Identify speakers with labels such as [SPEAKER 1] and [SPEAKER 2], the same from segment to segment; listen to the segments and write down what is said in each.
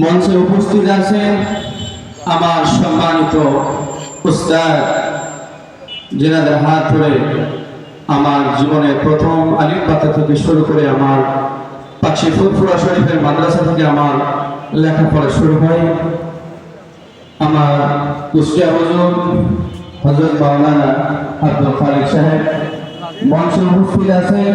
[SPEAKER 1] মঞ্চে উপস্থিত আছেন আমার সম্মানিত উস্তাদ হাত ধরে আমার জীবনের প্রথম আলিম পাতা থেকে শুরু করে আমার পাচ্ছি ফুরফুরা শরীফের মাদ্রাসা থেকে আমার লেখাপড়া শুরু হয়। আমার কুষ্টিয়া হুজুর হজরত মাওলানা আব্দুল খালিক সাহেব মঞ্চে উপস্থিত আছেন।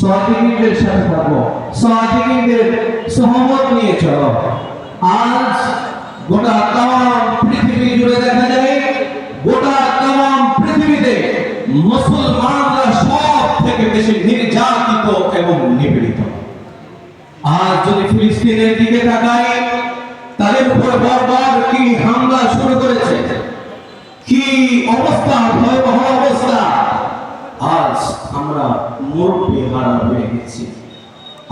[SPEAKER 1] সাদিকিনদের সাথে থাকো। সাদিকিনদের সহমত নিয়ে চলো। আজ গোটা তাম পৃথিবী জুড়ে দেখা যায় গোটা তাম পৃথিবীতে মুসলমানরা সব থেকে বেশি নির্যাতিত এবং নিপীড়িত। আজ যদি ফিলিস্তিনের দিকে তাকাই, তাদের উপর বারবার কি হামলা শুরু করেছে? কি অবস্থা? ভয়াবহ অবস্থা? আজ আমরা মুরব্বী হারা হয়ে গেছি।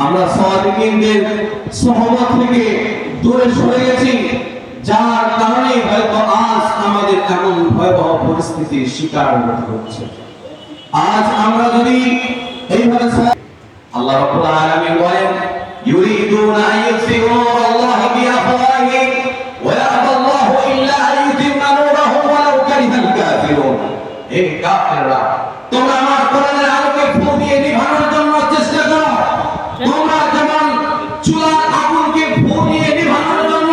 [SPEAKER 1] আমরা সাদিকিনদের সহমত থেকে দূরে সরে গেছি, যার কারণে হয়তো আজ আমাদের এমন ভয়াবহ পরিস্থিতির শিকার হতে হচ্ছে। আজ আমরা যদি এইভাবে আল্লাহ রাব্বুল আলামিন বলেন, ইউরিদুনা ইউতফিউ আল্লাহ বিআফওয়াহিহিম ওয়া ইল্লা আন ইউতিম্মা নূরাহু ওয়ালাউ কারিহাল কাফিরুন। হে কাফিররা তোমরা আমার কোরআনের আলোকে ফু দিয়ে নিভানোর জন্য চেষ্টা করো। তোমরা যেমন চুলার আগুনকে ফু দিয়ে নিভানোর জন্য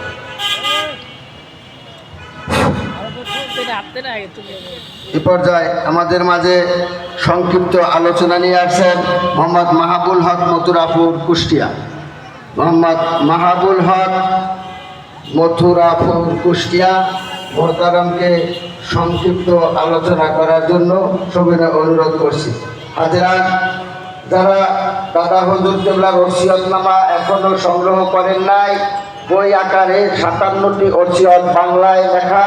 [SPEAKER 2] এ পর্যায়ে আমাদের মাঝে সংক্ষিপ্ত আলোচনা নিয়ে আসছেন মোহাম্মদ মাহাবুল হক মথুরাপুর, কুষ্টিয়া। মোহাম্মদ মাহাবুল হক মথুরাপুর, কুষ্টিয়া মোহতারামকে সংক্ষিপ্ত আলোচনা করার জন্য সবিনয় অনুরোধ করছি। হাজিরান যারা দাদা হজুর কেবলার ওসিয়তনামা এখনও সংগ্রহ করেন নাই বই আকারে সাতান্নটি ওসিয়ত বাংলায় লেখা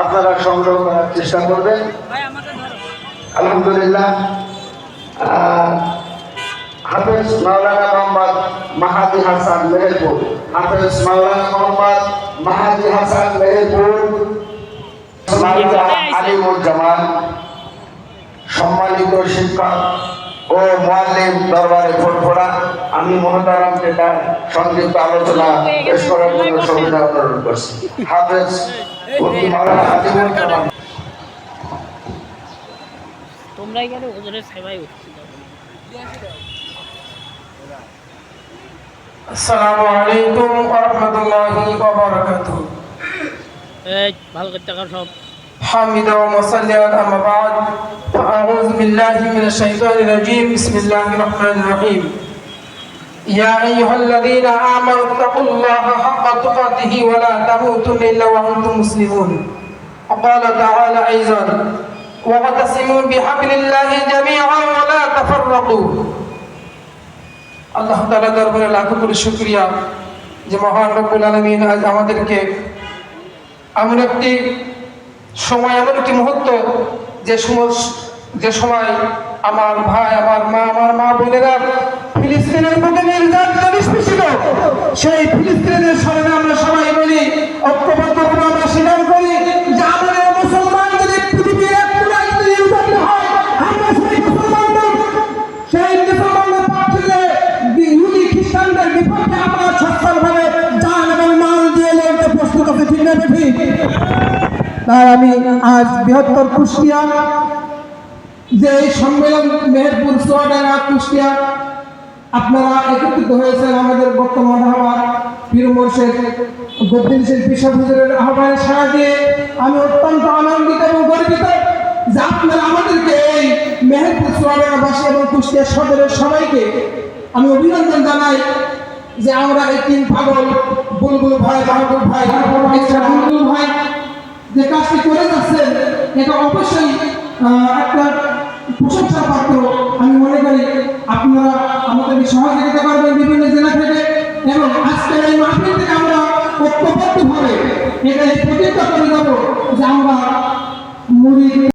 [SPEAKER 2] আপনারা সংগ্রহ করার চেষ্টা করবেন। আলহামদুলিল্লাহ। হাফেজ মাওলানা মোহাম্মদ মাহাদি হাসান মেহেরপুর। হাফেজ মাওলানা মোহাম্মদ মাহাদি হাসান মেহেরপুর। মাওলানা আলিমুর জামান। সম্মানিত শিক্ষক ও মোয়াল্লিম দরবারে ফুটফোড়া। আমি মহতারামকে তার সংক্ষিপ্ত আলোচনা পেশ করার জন্য সুবিধা অনুরোধ করছি। হাফেজ
[SPEAKER 3] তোমরাই গেলে ওজনের সেবাই
[SPEAKER 4] আসসালামু আলাইকুম ওয়া রাহমাতুল্লাহি ওয়া বারাকাতুহু।
[SPEAKER 3] এই ভালো করে টাকা সব।
[SPEAKER 4] حامدا ومصليا أما بعد فأعوذ بالله من الشيطان الرجيم بسم الله الرحمن الرحيم يا أيها الذين آمنوا اتقوا الله حق تقاته ولا تموتن إلا وأنتم مسلمون وقال تعالى أيضا واعتصموا بحبل الله جميعا ولا تفرقوا আল্লাহ তালা দরবারে লাখো করে শুক্রিয়া যে মহান রব্বুল আলমিন আজ আমাদেরকে এমন একটি সময় এমন একটি মুহূর্ত যে সময় যে সময় আমার ভাই, আমার মা আমার মা বোনেরা ফিলিস্তিনের বুকে নির্যাতন নিষ্পেষিত। সেই ফিলিস্তিনের স্মরণে আমরা সবাই বলি, ঐক্যবদ্ধভাবে আমরা স্বীকার করি যদি নির্যাতিত হয় খ্রিস্টানদের আমরা এবং মাল প্রস্তুত তাই আমি আজ বৃহত্তর কুষ্টিয়া, যে এই সম্মেলন মেহেরপুর সোয়াডাঙ্গা কুষ্টিয়া, আপনারা একত্রিত হয়েছেন আমাদের বর্তমান আমার পীর মোর্শেদ গদ্দিন শিল্পী হুজুরের আহ্বানে সাড়া দিয়ে আমি অত্যন্ত আনন্দিত এবং গর্বিত যে আপনারা আমাদেরকে এই মেহেরপুর সোয়াডাঙ্গাবাসী এবং কুষ্টিয়া সদরের সবাইকে আমি অভিনন্দন জানাই যে আমরা এই তিন পাগল, বুলবুল ভাই, বাহাদুর ভাই ভাই যে কাজটি করে যাচ্ছেন এটা অবশ্যই একটা প্রশংসার পাত্র।